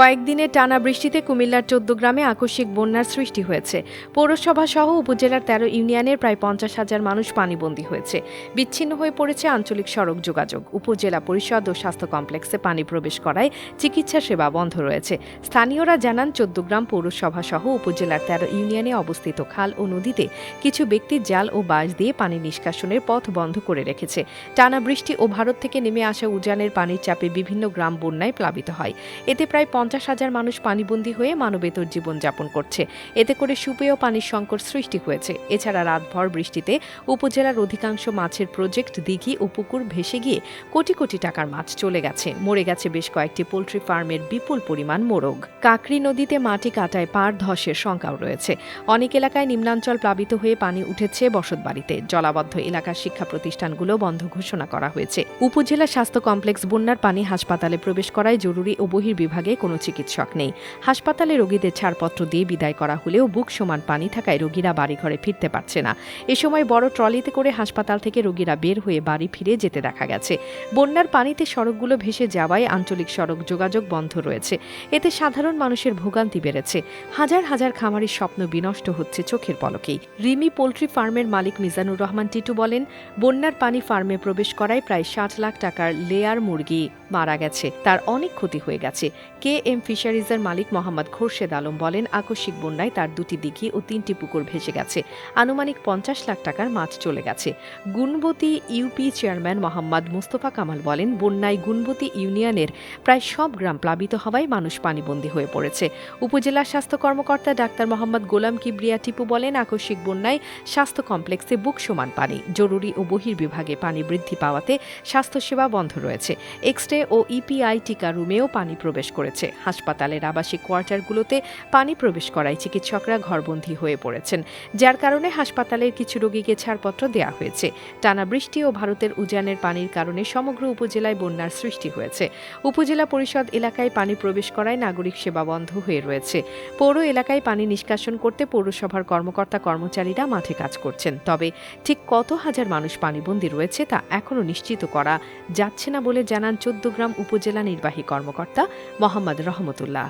কয়েকদিনে টানা বৃষ্টিতে কুমিল্লার চোদ্দ গ্রামে আকস্মিক বন্যার সৃষ্টি হয়েছে। পৌরসভা সহ উপজেলার তেরো ইউনিয়নের প্রায় পঞ্চাশ হাজার মানুষ পানিবন্দী হয়েছে। বিচ্ছিন্ন হয়ে পড়েছে আঞ্চলিক সড়ক যোগাযোগ। উপজেলা পরিষদ ও স্বাস্থ্য কমপ্লেক্সে পানি প্রবেশ করায় চিকিৎসা সেবা বন্ধ রয়েছে। স্থানীয়রা জানান, চোদ্দগ্রাম পৌরসভা সহ উপজেলার তেরো ইউনিয়নে অবস্থিত খাল ও নদীতে কিছু ব্যক্তি জাল ও বাঁশ দিয়ে পানি নিষ্কাশনের পথ বন্ধ করে রেখেছে। টানা বৃষ্টি ও ভারত থেকে নেমে আসা উজানের পানির চাপে বিভিন্ন গ্রাম বন্যায় প্লাবিত হয়। এতে প্রায় পঞ্চাশ হাজার মানুষ পানিবন্দী হয়ে মানবেতর জীবনযাপন করছে। এতে করে সুপেয় পানির সংকট সৃষ্টি হয়েছে। এছাড়া রাতভর বৃষ্টিতে উপজেলার অধিকাংশ মাছের প্রজেক্ট দিঘি ও পুকুর ভেসে গিয়ে কোটি কোটি টাকার মাছ চলে গেছে। মরে গেছে বেশ কয়েকটি পোলট্রি ফার্মের বিপুল পরিমাণ মোরগ। কাকরি নদীতে মাটি কাটায় পার ধসের শঙ্কাও রয়েছে। অনেক এলাকায় নিম্নাঞ্চল প্লাবিত হয়ে পানি উঠেছে বসতবাড়িতে। জলাবদ্ধ এলাকার শিক্ষা প্রতিষ্ঠানগুলো বন্ধ ঘোষণা করা হয়েছে। উপজেলা স্বাস্থ্য কমপ্লেক্স বন্যার পানি হাসপাতালে প্রবেশ করায় জরুরি ও বহির্বিভাগে কোনো চিকিৎসক নেই। হাসপাতালে রোগীদের ছাড়পত্র দিয়ে বিদায় করা হলেও বুক সমান পানি থাকায় রোগীরা বাড়িঘরে ফিরতে পারছে না। এ সময় বড় ট্রলিতে করে হাসপাতাল থেকে রোগীরা বের হয়ে বাড়ি ফিরে যেতে দেখা গেছে। বন্যার পানিতে সড়কগুলো ভেসে যাওয়ায় আঞ্চলিক সড়ক যোগাযোগ বন্ধ রয়েছে। এতে সাধারণ মানুষের ভোগান্তি বেড়েছে। হাজার হাজার খামারের স্বপ্ন বিনষ্ট হচ্ছে চোখের পলকেই। রিমি পোলট্রি ফার্মের মালিক মিজানুর রহমান টিটু বলেন, বন্যার পানি ফার্মে প্রবেশ করায় প্রায় ষাট লাখ টাকার লেয়ার মুরগি মারা গেছে। তার অনেক ক্ষতি হয়ে গেছে। কে এম ফিশারিজের মালিক মোহাম্মদ খোরশেদ আলম বলেন, আকস্মিক বন্যায় তার দুটি দিঘি ও তিনটি পুকুর ভেসে গেছে। আনুমানিক পঞ্চাশ লাখ টাকার মাছ চলে গেছে। গুণবতী ইউপি চেয়ারম্যান মোহাম্মদ মুস্তফা কামাল বলেন, বন্যায় গুণবতী ইউনিয়নের প্রায় সব গ্রাম প্লাবিত হওয়ায় মানুষ পানিবন্দী হয়ে পড়েছে। উপজেলা স্বাস্থ্য কর্মকর্তা ডাক্তার মোহাম্মদ গোলাম কিবরিয়া টিপু বলেন, আকস্মিক বন্যায় স্বাস্থ্য কমপ্লেক্সে বুক সমান পানি, জরুরি ও বহির্বিভাগে পানি বৃদ্ধি পাওয়াতে স্বাস্থ্যসেবা বন্ধ রয়েছে। এক্স রে ও ইপিআই টিকা রুমেও পানি প্রবেশ করেছে। হাসপাতালের আবাসিক কোয়ার্টারগুলোতে পানি প্রবেশ করায় চিকিৎসকরা ঘরবন্দী হয়ে পড়েছেন, যার কারণে হাসপাতালের কিছু রোগীকে ছাড়পত্র দেওয়া হয়েছে। টানা বৃষ্টি ও ভারতের উজানের পানির কারণে সমগ্র উপজেলায় বন্যার সৃষ্টি হয়েছে। উপজেলা পরিষদ এলাকায় পানি প্রবেশ করায় নাগরিক সেবা বন্ধ হয়ে রয়েছে। পৌর এলাকায় পানি নিষ্কাশন করতে পৌরসভার কর্মকর্তা কর্মচারীরা মাঠে কাজ করছেন, তবে ঠিক কত হাজার মানুষ পানিবন্দী রয়েছে তা এখনও নিশ্চিত করা যাচ্ছে না বলে জানান চোদ্দগ্রাম উপজেলা নির্বাহী কর্মকর্তা মোহাম্মদ রহমতুল্লাহ